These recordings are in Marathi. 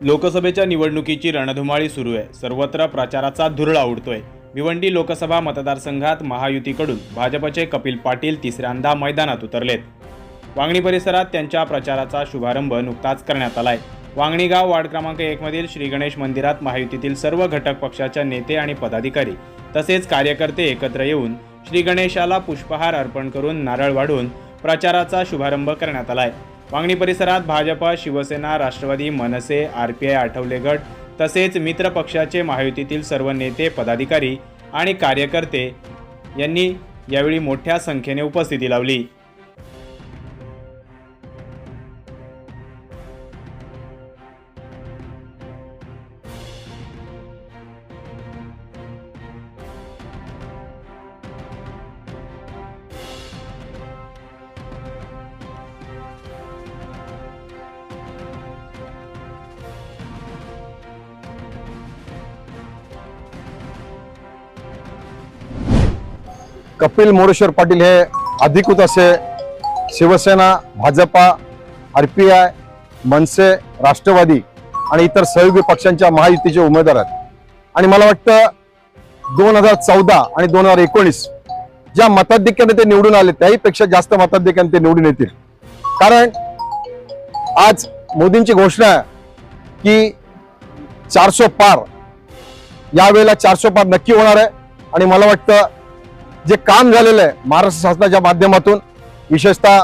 लोकसभेच्या निवडणुकीची रणधुमाळी सुरू आहे. सर्वत्र प्रचाराचा धुरळा उडतोय. भिवंडी लोकसभा मतदारसंघात महायुतीकडून भाजपचे कपिल पाटील तिसऱ्यांदा मैदानात उतरलेत. वांगणी परिसरात त्यांच्या प्रचाराचा शुभारंभ नुकताच करण्यात आलाय. वांगणी गाव वार्ड क्रमांक एकमधील श्री गणेश मंदिरात महायुतीतील सर्व घटक पक्षाच्या नेते आणि पदाधिकारी तसेच कार्यकर्ते एकत्र येऊन श्री गणेशाला पुष्पहार अर्पण करून नारळ वाढून प्रचाराचा शुभारंभ करण्यात आलाय. वांगणी परिसरात Bhajapa Shiv Sena Rashtravadi Manase R P I Athawale गट तसेच मित्र पक्षाचे महायुतीतील सर्व नेते पदाधिकारी आणि कार्यकर्ते यांनी यावेळी मोठ्या संख्येने उपस्थिती लावली. कपिल मोरेश्वर पाटील हे अधिकृत असे Shiv Sena Bhajapa R P I Manase Rashtravadi आणि इतर सहयोगी पक्षांच्या महायुतीचे उमेदवार आहेत. आणि मला वाटतं दोन हजार चौदा आणि दोन हजार एकोणीस ज्या मताधिक्याने ते निवडून आले त्याहीपेक्षा जास्त मताधिक्याने ते निवडून येतील. कारण आज मोदींची घोषणा आहे की चारशे पार यावेळेला चारशे पार नक्की होणार आहे. आणि मला वाटतं जे काम झालेलं आहे महाराष्ट्र शासनाच्या माध्यमातून विशेषतः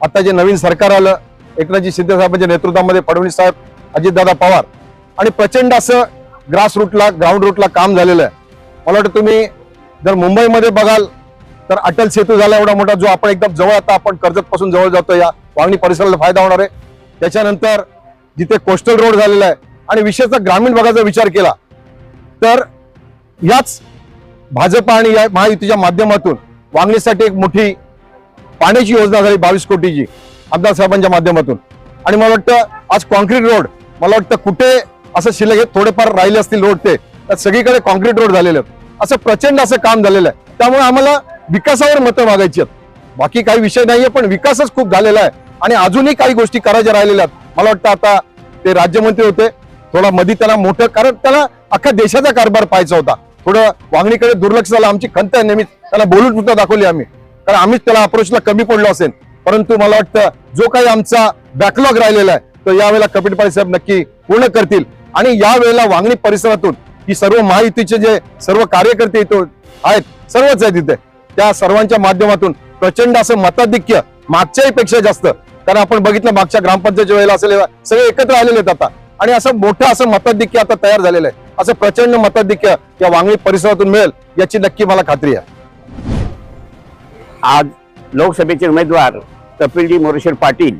आता जे नवीन सरकार आलं एकनाथजी शिंदे नेतृत्वामध्ये फडणवीस साहेब अजितदादा पवार आणि प्रचंड असं ग्रास रूटला ग्राउंड रूटला काम झालेलं आहे. मला वाटतं तुम्ही जर मुंबईमध्ये बघाल तर अटल सेतू झाला एवढा मोठा जो आपण एकदम जवळ आता आपण कर्जतपासून जवळ जातो या वागणी परिसराला फायदा होणार आहे. त्याच्यानंतर जिथे कोस्टल रोड झालेला आहे आणि विशेषतः ग्रामीण भागाचा विचार केला तर याच भाजप आणि या महायुतीच्या माध्यमातून वांगणीसाठी एक मोठी पाण्याची योजना झाली बावीस कोटीची आमदार साहेबांच्या माध्यमातून. आणि मला वाटतं आज कॉन्क्रीट रोड मला वाटतं कुठे असं शिल्लक थोडेफार राहिले असतील रोड ते तर सगळीकडे कॉन्क्रीट रोड झालेले असं प्रचंड असं काम झालेलं आहे. त्यामुळे आम्हाला विकासावर मतं मागायची आहेत. बाकी काही विषय नाहीये पण विकासच खूप झालेला आहे. आणि अजूनही काही गोष्टी करायच्या राहिलेल्या आहेत. मला वाटतं आता ते राज्यमंत्री होते. थोडा मधी त्यांना मोठं कारण त्याला अख्ख्या देशाचा कारभार पाहायचा होता. थोडं वागणीकडे दुर्लक्ष झालं आमची खंत आहे नेहमीच. त्याला बोलून सुद्धा दाखवली आम्ही. कारण आम्हीच त्याला अप्रोचला कमी पडलो असेल. परंतु मला वाटतं जो काही आमचा बॅकलॉग राहिलेला आहे तो यावेळेला कपिल पाटील साहेब नक्की पूर्ण करतील. आणि यावेळेला वांगणी परिसरातून ही सर्व महायुतीचे जे सर्व कार्यकर्ते इथं आहेत सर्वच आहेत तिथे त्या सर्वांच्या माध्यमातून प्रचंड असं मताधिक्य मागच्याही पेक्षा जास्त. कारण आपण बघितलं मागच्या ग्रामपंचायतच्या वेळेला असलेले सगळे एकत्र आलेले आहेत आता. आणि असं मोठं असं मताधिक्य आता तयार झालेलं आहे. असं प्रचंड मताधिक्य या वांगणी परिसरातून मिळेल याची नक्की मला खात्री आहे. आज लोकसभेचे उमेदवार कपिलजी मोरेश्वर पाटील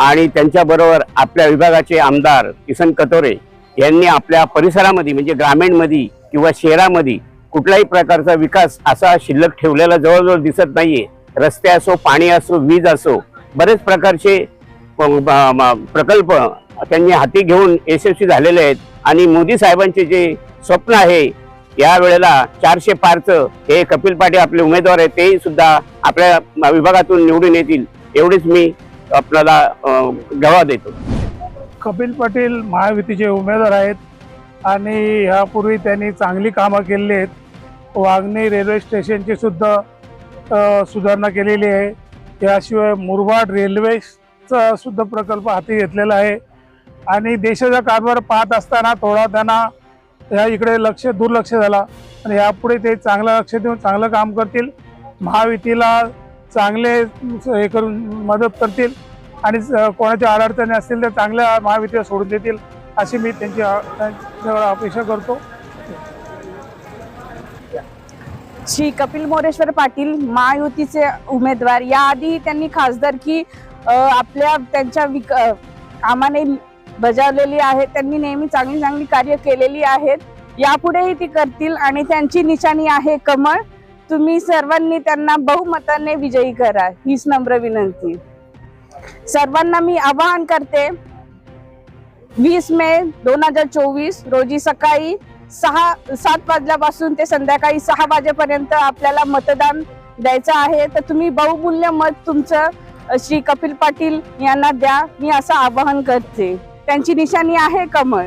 आणि त्यांच्याबरोबर आपल्या विभागाचे आमदार किसन कतोरे यांनी आपल्या परिसरामध्ये म्हणजे ग्रामीणमध्ये किंवा शहरामध्ये कुठल्याही प्रकारचा विकास असा शिल्लक ठेवलेला जवळजवळ दिसत नाहीये. रस्ते असो पाणी असो वीज असो बरेच प्रकारचे प्रकल्प त्यांनी हाती घेऊन यशस्वी झालेले आहेत. आणि मोदी साहेबांचे जे स्वप्न आहे या वेळेला चारशे पारचं हे कपिल पाटील आपले उमेदवार आहेत तेही सुद्धा आपल्या विभागातून निवडून येतील एवढीच मी आपल्याला गवा देतो. कपिल पाटील महायुतीचे उमेदवार आहेत आणि ह्यापूर्वी त्यांनी चांगली कामं केलेली आहेत. वागणी रेल्वे स्टेशनची सुद्धा सुधारणा केलेली आहे. याशिवाय मुरबाड रेल्वेचा सुद्धा प्रकल्प हाती घेतलेला आहे. आणि देशाचा कारभार पाहत असताना थोडा त्यांना या इकडे लक्ष दुर्लक्ष झाला. आणि यापुढे ते चांगलं लक्ष देऊन चांगलं काम करतील. महायुतीला चांगले हे करून मदत करतील. आणि कोणाच्या अडचणी असतील तर चांगल्या महाविद्यालय सोडून देतील अशी मी त्यांची त्यांच्यावर अपेक्षा करतो. श्री कपिल मोरेश्वर पाटील महायुतीचे उमेदवार. याआधी त्यांनी खासदारकी आपल्या त्यांच्या विक अ, कामाने बजावलेली आहे त्यांनी नेहमी चांगली चांगली कार्य केलेली आहेत. यापुढेही ती करतील आणि त्यांची निशाणी आहे कमळ. तुम्ही सर्वांनी त्यांना बहुमताने विजयी करा हीच नम्र विनंती. सर्वांना मी आवाहन करते वीस मे दोन हजार चोवीस रोजी सकाळी सहा सात वाजल्यापासून ते संध्याकाळी सहा वाजेपर्यंत आपल्याला मतदान द्यायचं आहे. तर तुम्ही बहुमूल्य मत तुमचं श्री कपिल पाटील यांना द्या. मी असं आवाहन करते. त्यांची निशाणी आहे कमळ.